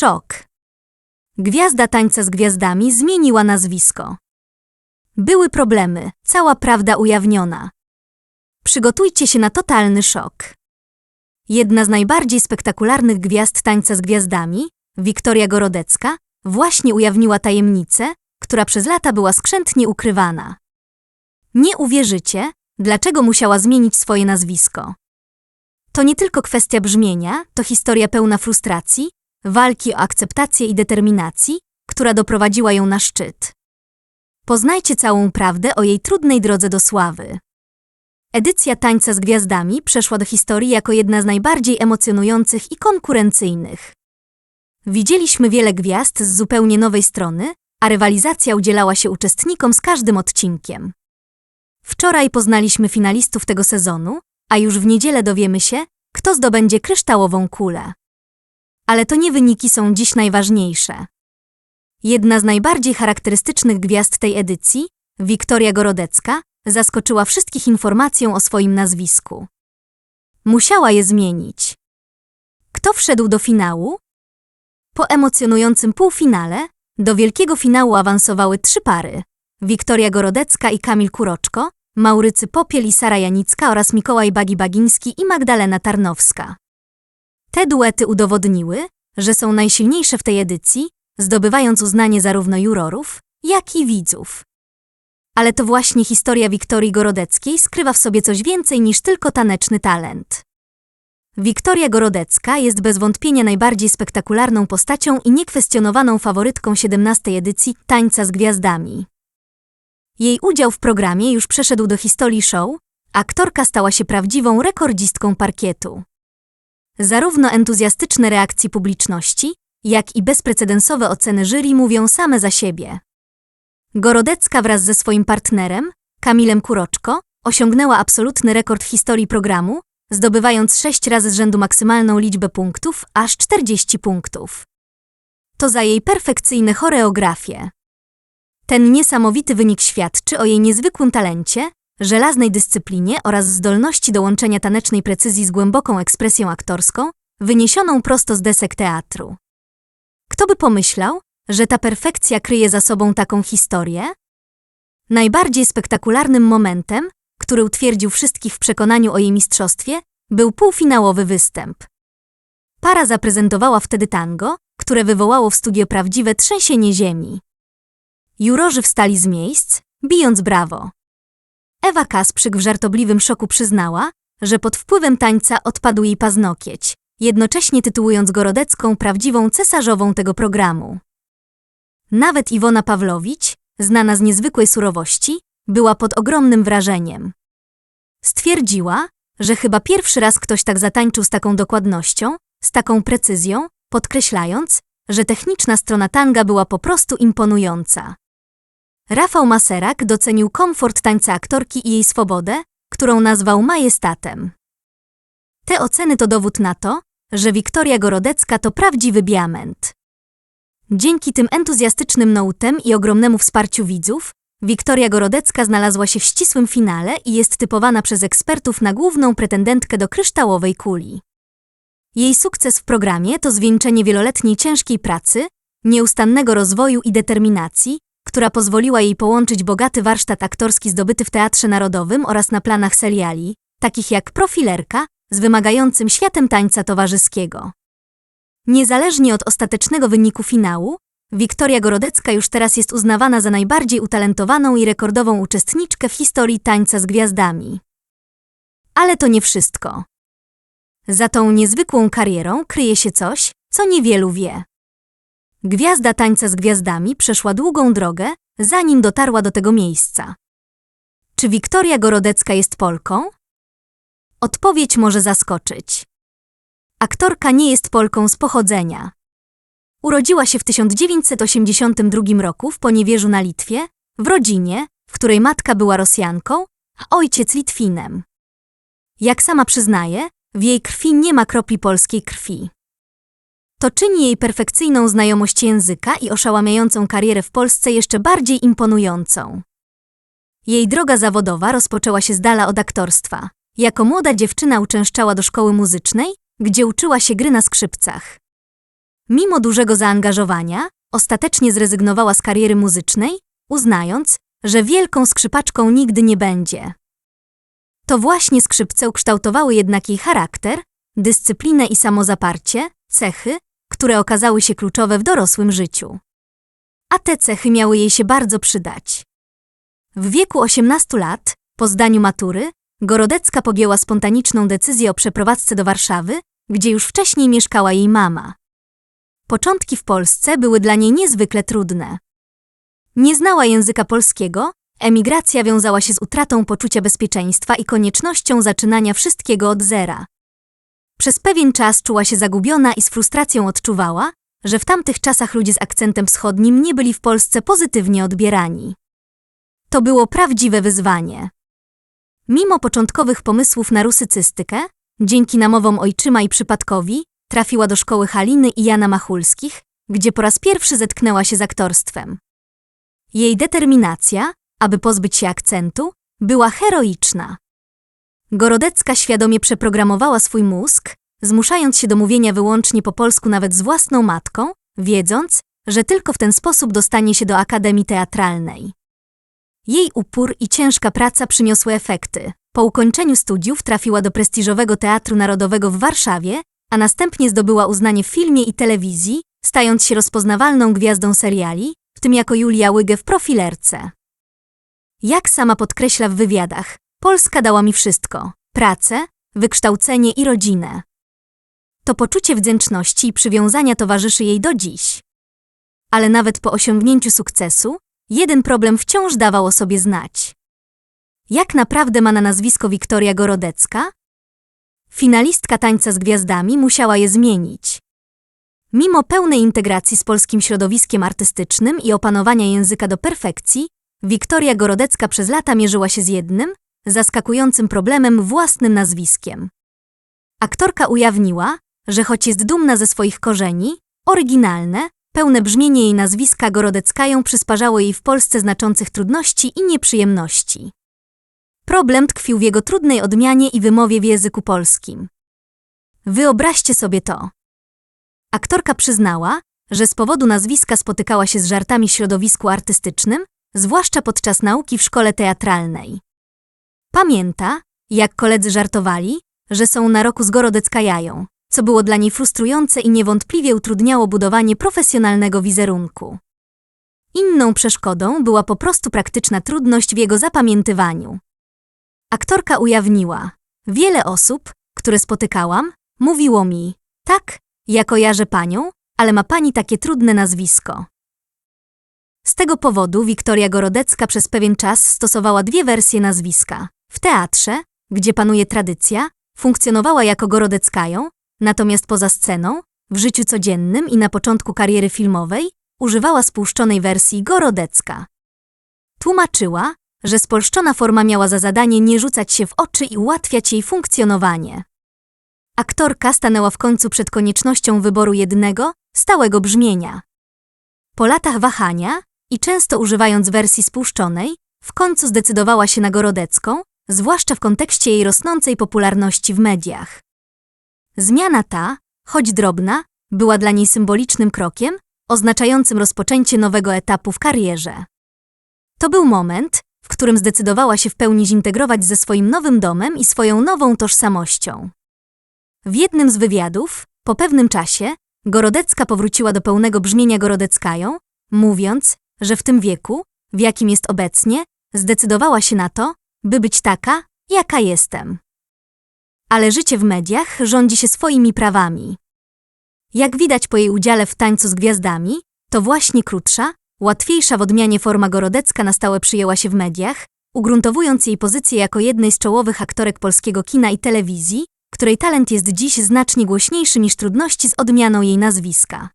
Szok. Gwiazda tańca z gwiazdami zmieniła nazwisko. Były problemy, cała prawda ujawniona. Przygotujcie się na totalny szok. Jedna z najbardziej spektakularnych gwiazd tańca z gwiazdami, Wiktoria Gorodecka, właśnie ujawniła tajemnicę, która przez lata była skrzętnie ukrywana. Nie uwierzycie, dlaczego musiała zmienić swoje nazwisko. To nie tylko kwestia brzmienia, to historia pełna frustracji, walki o akceptację i determinacji, która doprowadziła ją na szczyt. Poznajcie całą prawdę o jej trudnej drodze do sławy. Edycja Tańca z Gwiazdami przeszła do historii jako jedna z najbardziej emocjonujących i konkurencyjnych. Widzieliśmy wiele gwiazd z zupełnie nowej strony, a rywalizacja udzielała się uczestnikom z każdym odcinkiem. Wczoraj poznaliśmy finalistów tego sezonu, a już w niedzielę dowiemy się, kto zdobędzie kryształową kulę. Ale to nie wyniki są dziś najważniejsze. Jedna z najbardziej charakterystycznych gwiazd tej edycji, Wiktoria Gorodecka, zaskoczyła wszystkich informacją o swoim nazwisku. Musiała je zmienić. Kto wszedł do finału? Po emocjonującym półfinale do wielkiego finału awansowały trzy pary. Wiktoria Gorodecka i Kamil Kuroczko, Maurycy Popiel i Sara Janicka oraz Mikołaj Bagi-Bagiński i Magdalena Tarnowska. Te duety udowodniły, że są najsilniejsze w tej edycji, zdobywając uznanie zarówno jurorów, jak i widzów. Ale to właśnie historia Wiktorii Gorodeckiej skrywa w sobie coś więcej niż tylko taneczny talent. Wiktoria Gorodecka jest bez wątpienia najbardziej spektakularną postacią i niekwestionowaną faworytką 17 edycji Tańca z Gwiazdami. Jej udział w programie już przeszedł do historii show, aktorka stała się prawdziwą rekordzistką parkietu. Zarówno entuzjastyczne reakcje publiczności, jak i bezprecedensowe oceny jury mówią same za siebie. Gorodecka wraz ze swoim partnerem, Kamilem Kuroczko, osiągnęła absolutny rekord w historii programu, zdobywając sześć razy z rzędu maksymalną liczbę punktów, aż 40 punktów. To za jej perfekcyjne choreografie. Ten niesamowity wynik świadczy o jej niezwykłym talencie, żelaznej dyscyplinie oraz zdolności do łączenia tanecznej precyzji z głęboką ekspresją aktorską, wyniesioną prosto z desek teatru. Kto by pomyślał, że ta perfekcja kryje za sobą taką historię? Najbardziej spektakularnym momentem, który utwierdził wszystkich w przekonaniu o jej mistrzostwie, był półfinałowy występ. Para zaprezentowała wtedy tango, które wywołało w studio prawdziwe trzęsienie ziemi. Jurorzy wstali z miejsc, bijąc brawo. Ewa Kasprzyk w żartobliwym szoku przyznała, że pod wpływem tańca odpadł jej paznokieć, jednocześnie tytułując Gorodecką prawdziwą cesarzową tego programu. Nawet Iwona Pawlowicz, znana z niezwykłej surowości, była pod ogromnym wrażeniem. Stwierdziła, że chyba pierwszy raz ktoś tak zatańczył z taką dokładnością, z taką precyzją, podkreślając, że techniczna strona tanga była po prostu imponująca. Rafał Maserak docenił komfort tańca aktorki i jej swobodę, którą nazwał majestatem. Te oceny to dowód na to, że Wiktoria Gorodecka to prawdziwy diament. Dzięki tym entuzjastycznym noutem i ogromnemu wsparciu widzów, Wiktoria Gorodecka znalazła się w ścisłym finale i jest typowana przez ekspertów na główną pretendentkę do kryształowej kuli. Jej sukces w programie to zwieńczenie wieloletniej ciężkiej pracy, nieustannego rozwoju i determinacji, która pozwoliła jej połączyć bogaty warsztat aktorski zdobyty w Teatrze Narodowym oraz na planach seriali, takich jak Profilerka, z wymagającym światem tańca towarzyskiego. Niezależnie od ostatecznego wyniku finału, Wiktoria Gorodecka już teraz jest uznawana za najbardziej utalentowaną i rekordową uczestniczkę w historii tańca z gwiazdami. Ale to nie wszystko. Za tą niezwykłą karierą kryje się coś, co niewielu wie. Gwiazda tańca z gwiazdami przeszła długą drogę, zanim dotarła do tego miejsca. Czy Wiktoria Gorodecka jest Polką? Odpowiedź może zaskoczyć. Aktorka nie jest Polką z pochodzenia. Urodziła się w 1982 roku w Poniewierzu na Litwie, w rodzinie, w której matka była Rosjanką, a ojciec Litwinem. Jak sama przyznaje, w jej krwi nie ma kropli polskiej krwi. To czyni jej perfekcyjną znajomość języka i oszałamiającą karierę w Polsce jeszcze bardziej imponującą. Jej droga zawodowa rozpoczęła się z dala od aktorstwa. Jako młoda dziewczyna uczęszczała do szkoły muzycznej, gdzie uczyła się gry na skrzypcach. Mimo dużego zaangażowania, ostatecznie zrezygnowała z kariery muzycznej, uznając, że wielką skrzypaczką nigdy nie będzie. To właśnie skrzypce ukształtowały jednak jej charakter, dyscyplinę i samozaparcie, cechy, które okazały się kluczowe w dorosłym życiu. A te cechy miały jej się bardzo przydać. W wieku 18 lat, po zdaniu matury, Gorodecka podjęła spontaniczną decyzję o przeprowadzce do Warszawy, gdzie już wcześniej mieszkała jej mama. Początki w Polsce były dla niej niezwykle trudne. Nie znała języka polskiego, emigracja wiązała się z utratą poczucia bezpieczeństwa i koniecznością zaczynania wszystkiego od zera. Przez pewien czas czuła się zagubiona i z frustracją odczuwała, że w tamtych czasach ludzie z akcentem wschodnim nie byli w Polsce pozytywnie odbierani. To było prawdziwe wyzwanie. Mimo początkowych pomysłów na rusycystykę, dzięki namowom ojczyma i przypadkowi, trafiła do szkoły Haliny i Jana Machulskich, gdzie po raz pierwszy zetknęła się z aktorstwem. Jej determinacja, aby pozbyć się akcentu, była heroiczna. Gorodecka świadomie przeprogramowała swój mózg, zmuszając się do mówienia wyłącznie po polsku nawet z własną matką, wiedząc, że tylko w ten sposób dostanie się do Akademii Teatralnej. Jej upór i ciężka praca przyniosły efekty. Po ukończeniu studiów trafiła do prestiżowego Teatru Narodowego w Warszawie, a następnie zdobyła uznanie w filmie i telewizji, stając się rozpoznawalną gwiazdą seriali, w tym jako Julia Łygę w profilerce. Jak sama podkreśla w wywiadach, Polska dała mi wszystko: pracę, wykształcenie i rodzinę. To poczucie wdzięczności i przywiązania towarzyszy jej do dziś. Ale nawet po osiągnięciu sukcesu, jeden problem wciąż dawał o sobie znać. Jak naprawdę ma na nazwisko Wiktoria Gorodecka? Finalistka tańca z gwiazdami musiała je zmienić. Mimo pełnej integracji z polskim środowiskiem artystycznym i opanowania języka do perfekcji, Wiktoria Gorodecka przez lata mierzyła się z jednym, zaskakującym problemem własnym nazwiskiem. Aktorka ujawniła, że choć jest dumna ze swoich korzeni, oryginalne, pełne brzmienie jej nazwiska Gorodecka ją przysparzało jej w Polsce znaczących trudności i nieprzyjemności. Problem tkwił w jego trudnej odmianie i wymowie w języku polskim. Wyobraźcie sobie to. Aktorka przyznała, że z powodu nazwiska spotykała się z żartami w środowisku artystycznym, zwłaszcza podczas nauki w szkole teatralnej. Pamięta, jak koledzy żartowali, że są na roku z Gorodeckajają, co było dla niej frustrujące i niewątpliwie utrudniało budowanie profesjonalnego wizerunku. Inną przeszkodą była po prostu praktyczna trudność w jego zapamiętywaniu. Aktorka ujawniła, wiele osób, które spotykałam, mówiło mi, tak, ja kojarzę panią, ale ma pani takie trudne nazwisko. Z tego powodu Wiktoria Gorodecka przez pewien czas stosowała dwie wersje nazwiska. W teatrze, gdzie panuje tradycja, funkcjonowała jako Gorodeckają, natomiast poza sceną, w życiu codziennym i na początku kariery filmowej, używała spłuszczonej wersji Gorodecka. Tłumaczyła, że spolszczona forma miała za zadanie nie rzucać się w oczy i ułatwiać jej funkcjonowanie. Aktorka stanęła w końcu przed koniecznością wyboru jednego, stałego brzmienia. Po latach wahania i często używając wersji spuszczonej, w końcu zdecydowała się na Gorodecką, zwłaszcza w kontekście jej rosnącej popularności w mediach. Zmiana ta, choć drobna, była dla niej symbolicznym krokiem, oznaczającym rozpoczęcie nowego etapu w karierze. To był moment, w którym zdecydowała się w pełni zintegrować ze swoim nowym domem i swoją nową tożsamością. W jednym z wywiadów, po pewnym czasie, Gorodecka powróciła do pełnego brzmienia Gorodeckają, mówiąc, że w tym wieku, w jakim jest obecnie, zdecydowała się na to, by być taka, jaka jestem. Ale życie w mediach rządzi się swoimi prawami. Jak widać po jej udziale w tańcu z gwiazdami, to właśnie krótsza, łatwiejsza w odmianie forma Gorodecka na stałe przyjęła się w mediach, ugruntowując jej pozycję jako jednej z czołowych aktorek polskiego kina i telewizji, której talent jest dziś znacznie głośniejszy niż trudności z odmianą jej nazwiska.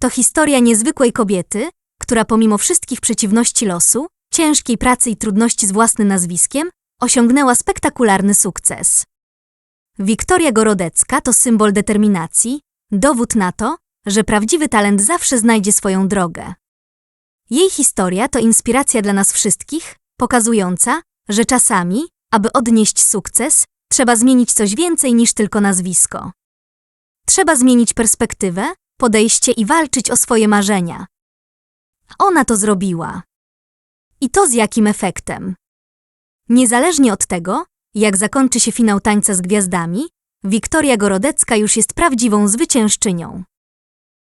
To historia niezwykłej kobiety, która pomimo wszystkich przeciwności losu, ciężkiej pracy i trudności z własnym nazwiskiem, osiągnęła spektakularny sukces. Wiktoria Gorodecka to symbol determinacji, dowód na to, że prawdziwy talent zawsze znajdzie swoją drogę. Jej historia to inspiracja dla nas wszystkich, pokazująca, że czasami, aby odnieść sukces, trzeba zmienić coś więcej niż tylko nazwisko. Trzeba zmienić perspektywę, podejście i walczyć o swoje marzenia. Ona to zrobiła. I to z jakim efektem? Niezależnie od tego, jak zakończy się finał tańca z gwiazdami, Wiktoria Gorodecka już jest prawdziwą zwyciężczynią.